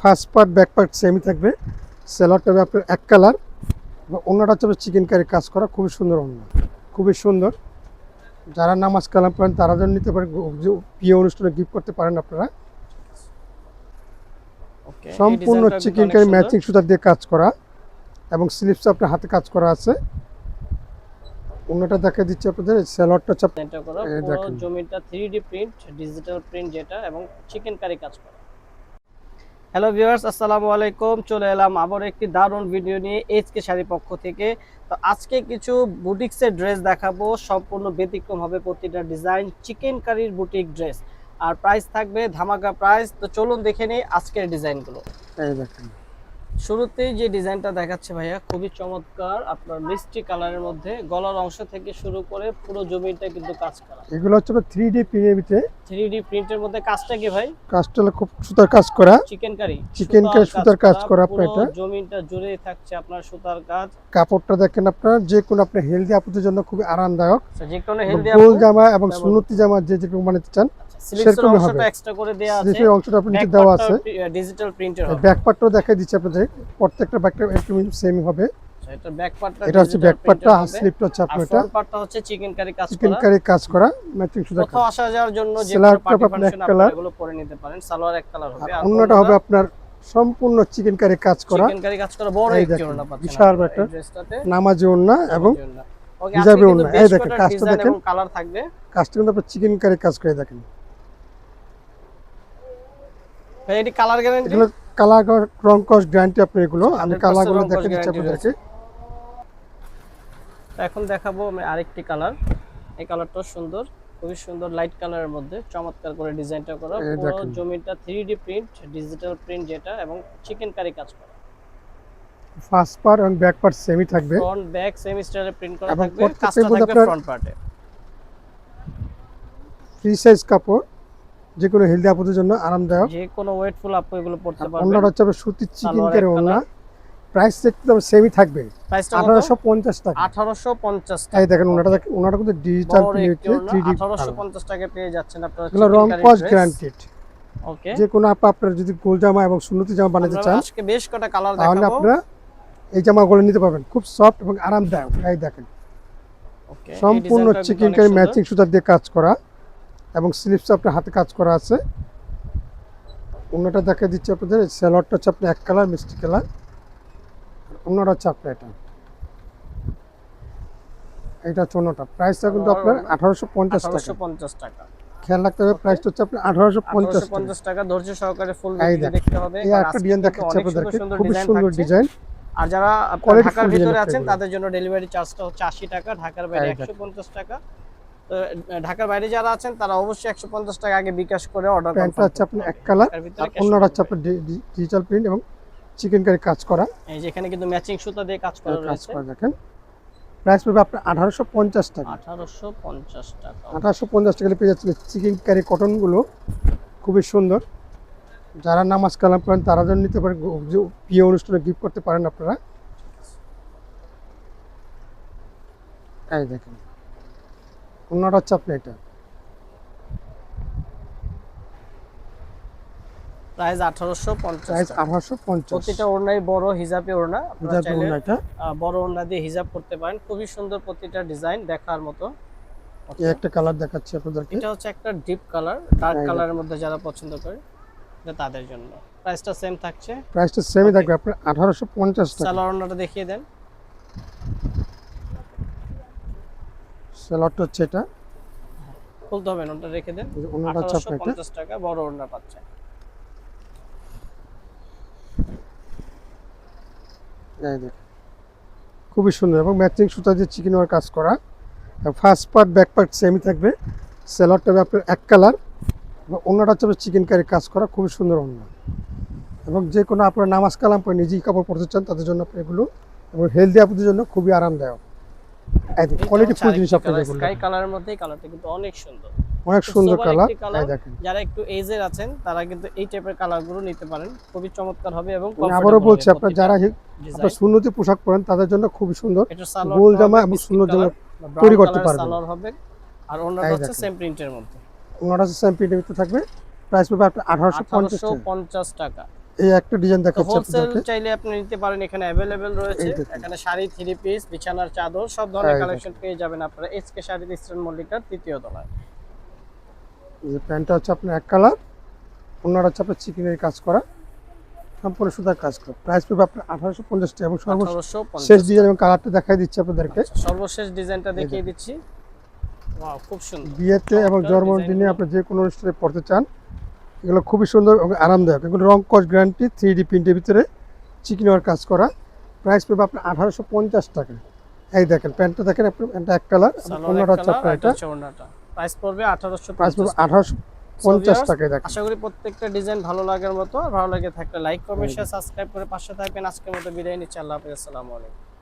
First part back part সেমই থাকবে। সেলারটা হবে আপনার এক কালার এবং অন্যটা হচ্ছে চিকেন কারি কাজ করা। খুবই সুন্দর অন্য। খুবই সুন্দর। যারা নামাজ কালাম পড়েন তারা যেন নিতে পারেন প্রিয় অনুষ্ঠানে গিফট করতে পারেন আপনারা। সম্পূর্ণ চিকেন কারি ম্যাচিং সুতা দিয়ে কাজ করা। এবং স্লিপস আপনার হাতে কাজ করা আছে। অন্যটা দেখা দিচ্ছে আপনাদের। স্যালাডটা দেখেন। জমিটা 3D প্রিন্ট ডিজিটাল প্রিন্ট যেটা এবং চিকেন কারি কাজ করা। হ্যালো ভিউয়ার্স আসসালামু আলাইকুম। চলে এলাম আবার একটি দারুণ ভিডিও নিয়ে এইচকে শাড়ি পক্ষ থেকে। তো আজকে কিছু বুটিক্সের ড্রেস দেখাবো। সম্পূর্ণ ব্যতিক্রম হবে প্রতিটা ডিজাইন চিকেন কারির বুটিক ড্রেস আর প্রাইস থাকবে ধামাকা প্রাইস তো চলুন দেখে নিই আজকের ডিজাইনগুলো দেখেন। শুরুতেই যে ডিজাইনটা দেখাচ্ছে ভাইয়া খুবই চমৎকার। আপনার মিষ্টি কালারের মধ্যে গলার অংশ থেকে শুরু করে পুরো জমিটা কিন্তু কাজ করা। এগুলো হচ্ছে থ্রি ডি প্রিন্টের ভিতরে। থ্রি ডি প্রিন্টের মধ্যে কাজটা কি ভাই? কাজটা খুব সুতার কাজ করা। চিকেন কারি Chicken curry, সুতার কাজ করা আপনার এটা। জমিটা জুড়ে থাকছে আপনার সুতার কাজ। কাপড়টা দেখেন আপনার যে কোনো আপনার হেলদি আপুদের জন্য খুবই আরামদায়ক। আচ্ছা, যে কোনো হেলদি গোল জামা এবং সুন্নতি জামা যে যেরকম বানাতে চান স্লিভসের সেরকমই হবে। অংশটা এক্সট্রা করে দেয়া আছে। অংশটা আপনার নিচে দেওয়া আছে। ডিজিটাল প্রিন্টের হবে। ব্যাক পার্টটাও দেখাই দিচ্ছে আপনাদের। প্রত্যেকটা ব্যাকটা একটু সেম হবে। এটা ব্যাক পার্টটা এটা হচ্ছে ব্যাক পার্টটা হাফ স্লিপটা হচ্ছে আপনার এটা পার্টটা হচ্ছে চিকেন কারি কাজ চিকেন কারি। কাজ করা ম্যাচিং সুতা কোথাও আসা যাওয়ার জন্য যে পার্টি ফাংশন colour। এগুলো পরে নিতে পারেন। সালোয়ার এক কালার হবে। আর অন্যটা হবে আপনার সম্পূর্ণ চিকেন কারি কাজ করা। চিকেন কারি কাজ করা বড় একটি ওড়না পাচ্ছেন বিশাল একটা নামাজি ওন্না এবং হিজাবি ওড়না। এই দেখেন, কাজটা দেখেন। কালার থাকবে। কাজটা কিন্তু আপনার চিকেন কারি কাজ করে দেখেন। ভাই এটি কালার গ্যারান্টি কালার রং কস গ্যারান্টি আপনার এগুলো আমি 100% কালারগুলো দেখে দিচ্ছি আপনাদেরকে। এখন দেখাবো আমি আরেকটি কালার এই কালারটাও সুন্দর খুবই সুন্দর লাইট কালারের মধ্যে চমৎকার করে ডিজাইনটা করা। পুরো। জমিটা 3D প্রিন্ট ডিজিটাল প্রিন্ট যেটা এবং চিকেন কারি কাজ করা। ফার্স্ট পার্ট এবং ব্যাক পার্ট সেমই থাকবে। ফ্রন্ট ব্যাক সেম স্টাইলে প্রিন্ট করা থাকবে। কাজটা থাকবে ফ্রন্ট পার্টে ফ্রি সাইজ কাপড়। যে কোনো হেলদি আপুদের জন্য আরামদায়ক। যে কোনো ওয়েটফুল আপু এগুলো পড়তে পারবেন। হচ্ছে আপনার সুতির চিকেন কারি ওন্না প্রাইস দেখতে সেমই থাকবে। আঠারোশো পঞ্চাশ টাকা। 1850 টাকা। এই দেখেন ওনাটা ওনাটা কিন্তু ডিজিটাল প্রিন্ট একটি ওড়না, 1850 টাকায় পেয়ে যাচ্ছেন আপনারা এগুলো রং কস গ্যারান্টেড ওকে যে কোনো আপা আপনার যদি গোল জামা এবং সুন্নতি জামা বানাতে চান আজকে বেশ কটা কালার দেখাবো। তাহলে আপনারা এই জামাগুলো নিতে পারবেন। খুব সফট এবং আরামদায়ক। এই দেখেন। ওকে সম্পূর্ণ চিকেন কারি ম্যাচিং সুতা দিয়ে কাজ করা। এবং স্লিপস আপনার হাতে কাজ করা আছে। অন্যটা দেখা দিচ্ছে আপনাদের স্যালোয়ারটা হচ্ছে আপনার এক কালার মিষ্টি কালার অন্যটা হচ্ছে আপনার এটা। এটা হচ্ছে অন্যটা। প্রাইসটা কিন্তু আপনার আঠারোশো পঞ্চাশ টাকা। 1850 টাকা। খেয়াল রাখতে হবে প্রাইসটা হচ্ছে আপনার আঠারোশো পঞ্চাশ 1850 টাকা ধৈর্য সহকারে ফুল এই দেখতে হবে। এই একটা ডিজাইন কিন্তু আপনাদেরকে সুন্দর সুন্দর ডিজাইন আর যারা ঢাকার ভিতরে আছেন তাদের জন্য ডেলিভারি চার্জটা হচ্ছে 80 টাকা ঢাকার বাইরে দেখেন। 150 টাকা। তো ঢাকার বাইরে যারা আছেন তারা অবশ্যই 150 টাকা আগে বিকাশ করে অর্ডার প্যান্টটা হচ্ছে আপনার এক কালার আর অন্যটা হচ্ছে আপনার ডিজিটাল প্রিন্ট এবং চিকেন কারি কাজ করা। এই যে এখানে কিন্তু ম্যাচিং সুতা দিয়ে কাজ করা কাজ করা দেখেন। প্রাইস পড়বে আপনার আঠারোশো পঞ্চাশ টাকা। 1850 টাকা আঠারোশো পঞ্চাশ টাকা পেয়ে যাচ্ছেন চিকেন কারি কটনগুলো খুবই সুন্দর। যারা নামাজ কালাম করেন তারা জন্য নিতে পারেন প্রিয় অনুষ্ঠানে গিফট করতে পারেন আপনারা। এই দেখেন। অন্যটা হচ্ছে আপনার এটা। প্রাইস 1850 প্রাইস টাকা। আঠারোশো পঞ্চাশ। প্রতিটা ওড়নাই বড় হিজাবি ওড়না। আপনারা চাইলে এটা বড় ওড়না দিয়ে হিজাব করতে পারেন। খুবই সুন্দর প্রতিটা ডিজাইন দেখার মতো। এই একটা কালার দেখাচ্ছি আপনাদেরকে। এটা হচ্ছে একটা ডিপ কালার ডার্ক কালারের মধ্যে যারা পছন্দ করে এটা তাদের জন্য। প্রাইসটা সেম থাকছে। প্রাইসটা সেমই থাকবে। আপনার আঠারোশো পঞ্চাশ টাকা। সালোয়ার ওড়নাটা দেখিয়ে দেন। স্যালাডটা হচ্ছে এটা। খুলতে হবে ওটা রেখে দেন। এই যে অন্যটা হচ্ছে আঠারোশো আপনার এটা। পঞ্চাশ টাকা বড় ওড়না পাচ্ছে। এই দেখেন। খুবই সুন্দর এবং ম্যাচিং সুতা দিয়ে চিকেন ওয়ার কাজ করা। ফার্স্ট পার্ট ব্যাক পার্ট সেমই থাকবে। স্যালাডটা হবে আপনার এক কালার এবং অন্যটা হচ্ছে চিকেন কারি কাজ করা খুবই সুন্দর অন্য এবং যে কোনো আপনার নামাজ কালাম পরে নিজেই কাপড় পরতে চান তাদের জন্য আপনি এগুলো। এবং হেলদি আপুদের জন্য খুবই আরামদায়ক। কোয়ালিটি ফুল জিনিস আপনাদের এগুলো স্কাই কালারের মধ্যে কালারটা কিন্তু অনেক সুন্দর। অনেক সুন্দর কালার একটি এই দেখেন। যারা একটু এজের আছেন তারা কিন্তু এই টাইপের কালারগুলো নিতে পারেন। খুবই চমৎকার হবে এবং আবারও বলছি আপনার যারা সুন্নতি পোশাক পরেন তাদের জন্য খুবই সুন্দর। গোল জামা এবং সুন্দর জামা তৈরি করতে পারবেন। সালোয়ার হবে। আর হচ্ছে দেখেন। সেম প্রিন্টের মধ্যে। ওনারা সেম প্রিন্টের ভিতরে থাকবে। প্রাইস পাবে আপনার আঠারোশো পঞ্চাশ টাকা। 1850 টাকা। এই একটা ডিজাইন দেখাচ্ছি আপনাদেরকে। চাইলে আপনি নিতে পারেন এখানে অ্যাভেলেবেল রয়েছে। এখানে শাড়ি থ্রি পিস বিছানার চাদর সব ধরনের কালেকশন পেয়ে যাবেন আপনারা। এসকে শাড়ি ইস্টার্ন মল্লিকার তৃতীয় তলায়। এই প্যান্টটা হচ্ছে আপনার এক কালার অন্যটা হচ্ছে আপনার চিকেনের কাজ করা সম্পূর্ণ সুতার কাজ করা। প্রাইস পড়বে আপনার আঠারোশো পঞ্চাশ টাকা এবং সর্বশেষ ডিজাইন এবং কালারটা দেখাই দিচ্ছি আপনাদেরকে। সর্বশেষ ডিজাইনটা দেখিয়ে দিচ্ছি। ওয়াও খুব সুন্দর। বিয়েতে এবং জন্মদিনে আপনি যে কোনো অনুষ্ঠানে পড়তে চান এগুলো খুবই সুন্দর এবং আরামদায়ক। এগুলো রং কস গ্যারান্টি থ্রি ডি প্রিন্টের ভিতরে চিকেন ওয়ার কাজ করা। প্রাইস পড়বে আপনার আঠারোশো পঞ্চাশ টাকা। এই দেখেন প্যান্টটা দেখেন আপনার প্যান্টটা এক কালার অন্যটা হচ্ছে আপনার এটা। প্রাইস পড়বে আঠারোশো প্রাইস পড়বে আঠারোশো পঞ্চাশ টাকায় দেখেন। আশা করি প্রত্যেকটা ডিজাইন ভালো লাগার মতো। ভালো লাগে থাকলে লাইক কমেন্ট শেয়ার সাবস্ক্রাইব করে পাশে থাকবেন। আজকের মতো বিদায় নিচ্ছি। আল্লাহ হাফেজ। আসসালামু আলাইকুম।